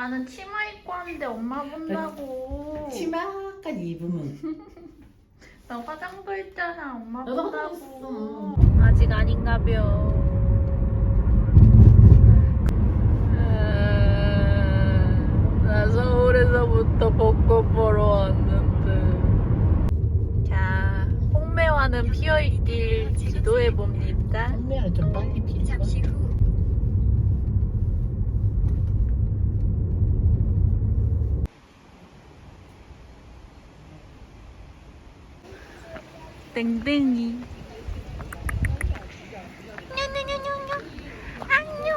나는 치마 입고 왔는데 엄마 본다고. 치마까지 입으면 나 화장도 했잖아. 엄마 나도 본다고. 아직 아닌가벼. 나 서울에서부터 벚꽃 보러 왔는데. 자, 홍매화는 피어있길 기도해봅니다. 선배는 좀 빨리 잠시 후 땡땡이. 안녕.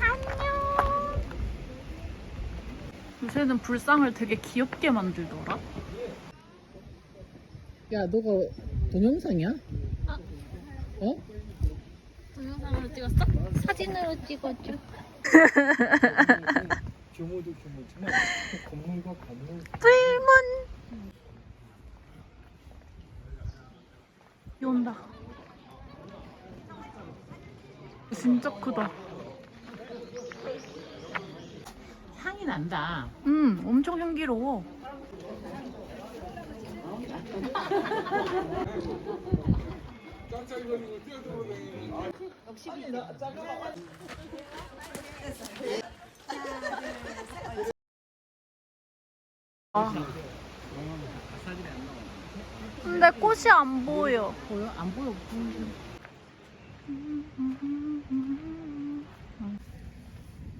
안녕. 요새는 불상을 되게 귀엽게 만들더라. 야 너가 동영상이야? 어? 동영상으로 찍었어? 사진으로 찍었죠. 규모도 규모지만 그 건물과 건물 불문. 비 온다. 진짜 크다. 향이 난다 음, 엄청 향기로워. 아. 근데 꽃이 안 보여. 보여? 안 보여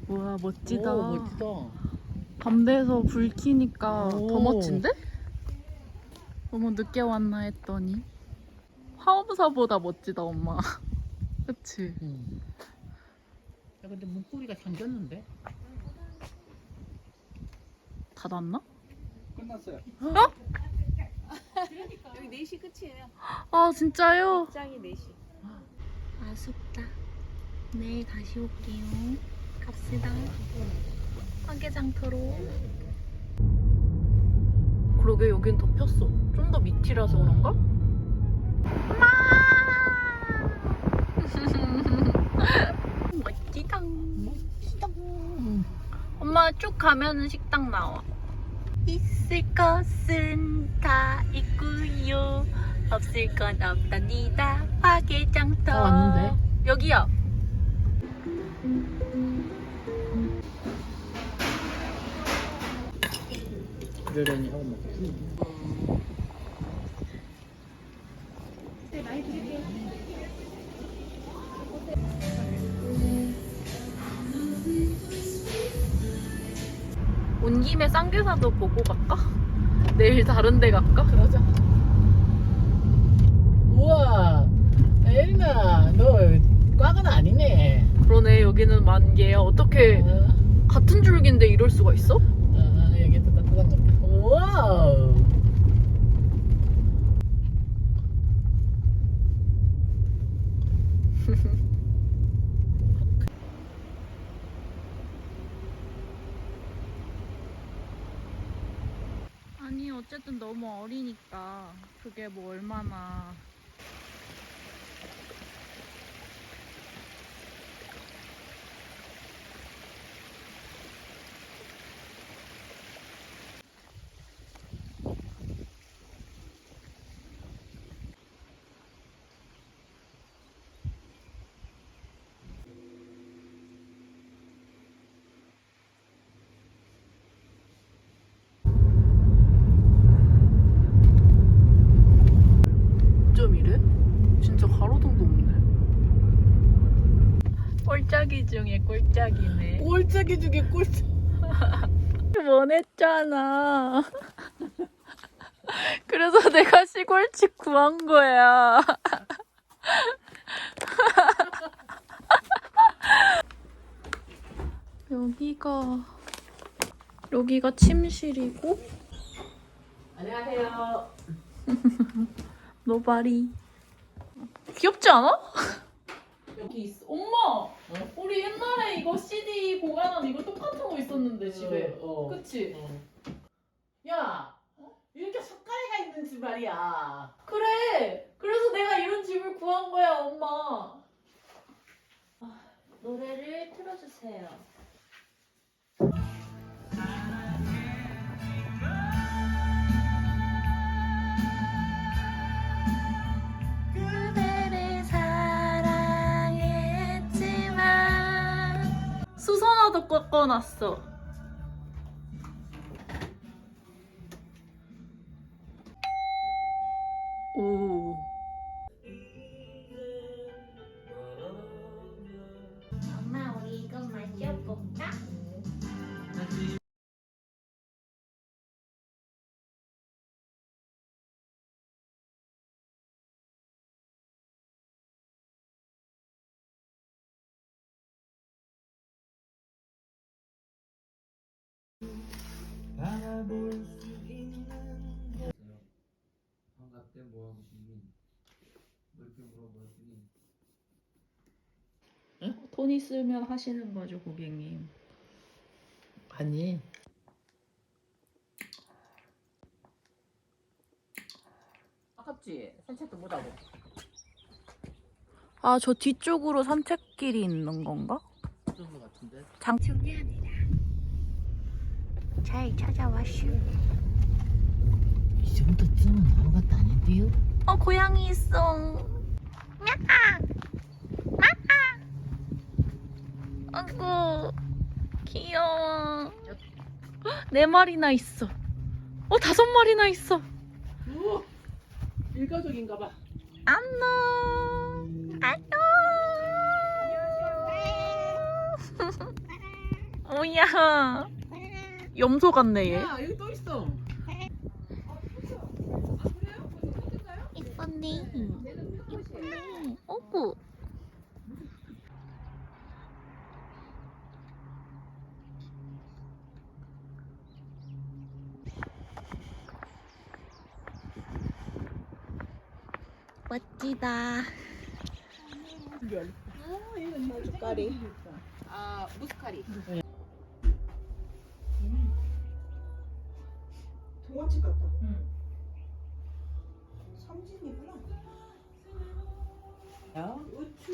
우와 멋지다. 오, 멋지다 밤돼서 불 켜니까 더 오. 멋진데? 너무 늦게 왔나 했더니 화엄사보다 멋지다 엄마. 그치? 응. 야 근데 문고리가 잠겼는데? 닫았나? 끝났어요. 여기 4시 끝이에요. 아 진짜요? 짱이 4시. 아쉽다. 내일 다시 올게요. 갑시다. 화개장터로. 그러게 여긴 덮였어. 좀 더 밑이라서 그런가? 엄마! 멋지다. 멋지다 엄마 쭉 가면은 식당 나와. 있을 것은 다 있고요. 없을 건 없답니다. 화개장터. 다 왔는데? 여기야. 그러려니 하고 먹지 온 김에 쌍계사도 보고 갈까? 내일 다른 데 갈까? 그러자 우와 에리나 너 꽉은 아니네 그러네 여기는 만개야. 어떻게 어, 같은 줄기인데 이럴 수가 있어? 어, 여기도 따뜻한 것 같다 우와 아니 어쨌든 너무 어리니까 그게 뭐 얼마나 좀 이래? 진짜 가로등도 없네. 꼴짜기 중에 꼴짜기네. 꼴짝이 중에 꼴짝 원했잖아. 그래서 내가 시골집 구한 거야. 여기가 여기가 침실이고 안녕하세요 노바리. 귀엽지 않아? 여기 있어. 있었는데 음. 집에. 어. 그치? 어. 야! 어? 이렇게 석가래가 있는 집 말이야. 그래! 그래서 내가 이런 집을 구한 거야, 엄마. 아, 노래를 틀어주세요. 그대를 사랑했지만 수선화도 꺾어놨어. 환갑 때 뭐 하고 싶니? 뭐 이렇게 물어보더니 돈 있으면 하시는 거죠, 고객님. 아니. 아깝지? 산책도 못 하고. 아, 저 뒤쪽으로 산책길이 있는 건가? 그런 같은데. 중요합니다. 잘 찾아왔슈. 이 정도쯤은 아무것도 아닌데요? 어, 고양이 있어. 아이고, 귀여워. 네 마리나 있어. 어, 다섯 마리나 있어. 오! 일가족인가 봐. 안녕. 안녕. 오야. 염소 같네 얘. 야, 여기 또 있어. 이쁜데. 이쁜데. 어구. 멋지다. 숟가리. 아 무스카리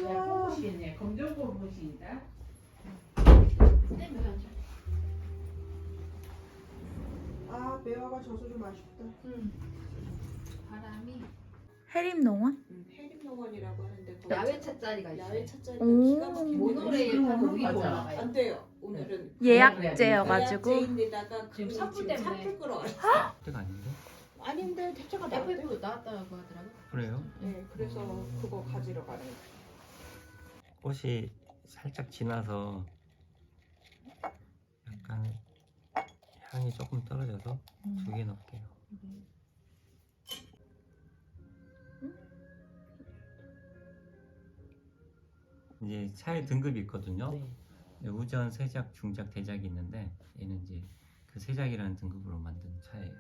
야. 고무신이네. 검정 고무신이다. 아 매화가 져서 좀 아쉽다. 바람이 해림농원? 해림농원이라고 하는데 거기 야외 찻자리가 있어요. 야외 찻자리가 오. 기가 막히게 모노레일. 타고 위로 맞아. 올라가요. 안 돼요. 오늘은 예약제여가지고. 예약제인데다가 지금 그 산불 지금 때문에. 산불 끌어. 때가 아닌데? 아닌데 대체가 나왔대. FF 나왔다고 하더라고. 그래요? 네, 그래서 그거 가지러 가는. 거. 꽃이 살짝 지나서 약간 향이 조금 떨어져서 두 개 넣을게요. 이제 차에 등급이 있거든요. 네. 네, 우전, 세작, 중작, 대작이 있는데 얘는 이제 그 세작이라는 등급으로 만든 차예요.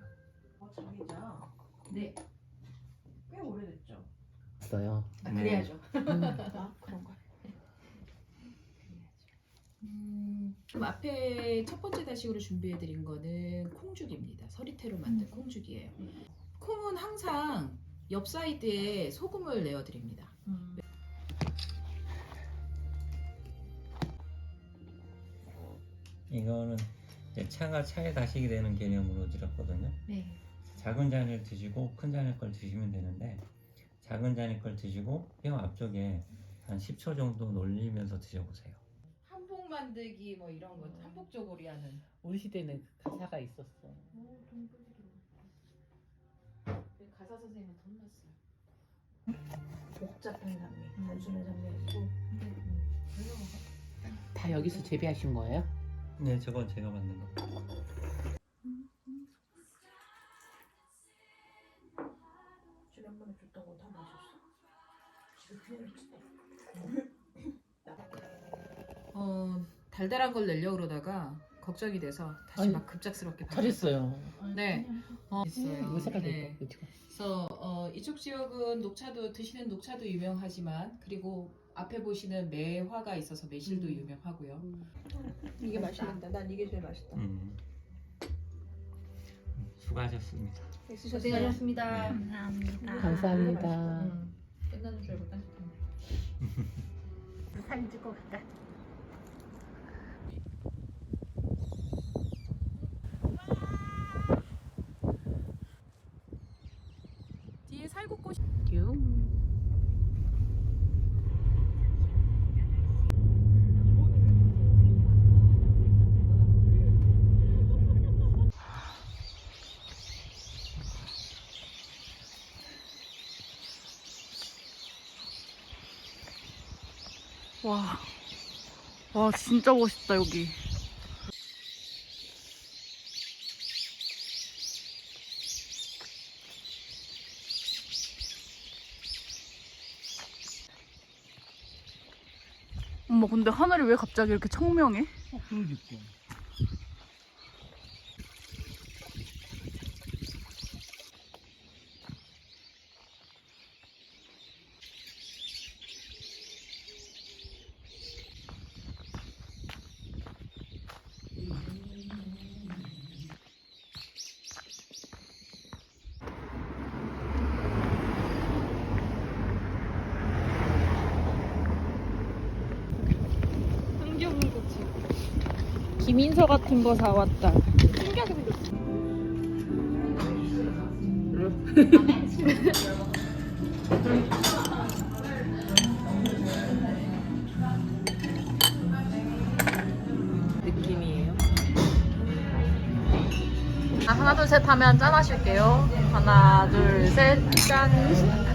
어, 자기자. 네. 꽤 오래됐죠. 있어요. 아, 네. 그래야죠. 아 그런가. 음, 앞에 첫 번째 다식으로 준비해드린 거는 콩죽입니다. 서리태로 만든 콩죽이에요. 콩은 항상 옆 사이드에 소금을 내어드립니다. 이거는 이제 차가 차에 다시게 되는 개념으로 드렸거든요. 네. 작은 잔을 드시고 큰 잔을 걸 드시면 되는데 작은 잔의 걸 드시고 뼈 앞쪽에 한 10초 정도 놀리면서 드셔보세요. 한복 만들기 뭐 이런 거 한복 쪼고리 하는. 우리 시대는 그 가사가 있었어. 가사 선생님한테 혼났어요. 복잡한 장미, 단순한 장미 아니고. 다 여기서 재배하신 거예요? 네, 저건 제가 만든 거. 지난번에 줬던 거 다 마셨어? 지금 피해를 치네. 어, 달달한 걸 내려고 그러다가 걱정이 돼서 다시 아니, 막 급작스럽게 잘했어요. 네. 어, 있어요. 이 색깔도 네. 그쵸? 그래서 어, 이쪽 지역은 녹차도 드시는 녹차도 유명하지만 그리고 앞에 보시는 매화가 있어서 매실도 음. 유명하고요. 이게 맛있는데 난 이게 제일 맛있다. 음. 수고하셨습니다. 고생하셨습니다. 네. 감사합니다. 감사합니다. 음, 끝나는 줄 알고 딴짓했네. 사진 찍고 갈까? 뒤에 살구꽃이 와, 와 진짜 멋있다 여기. 엄마 근데 하늘이 왜 갑자기 이렇게 청명해? 그러니까. 김인서 같은 거 사왔다. 느낌이에요. 자, 하나 둘 셋 하면 짠 하실게요. 하나 둘 셋 짠.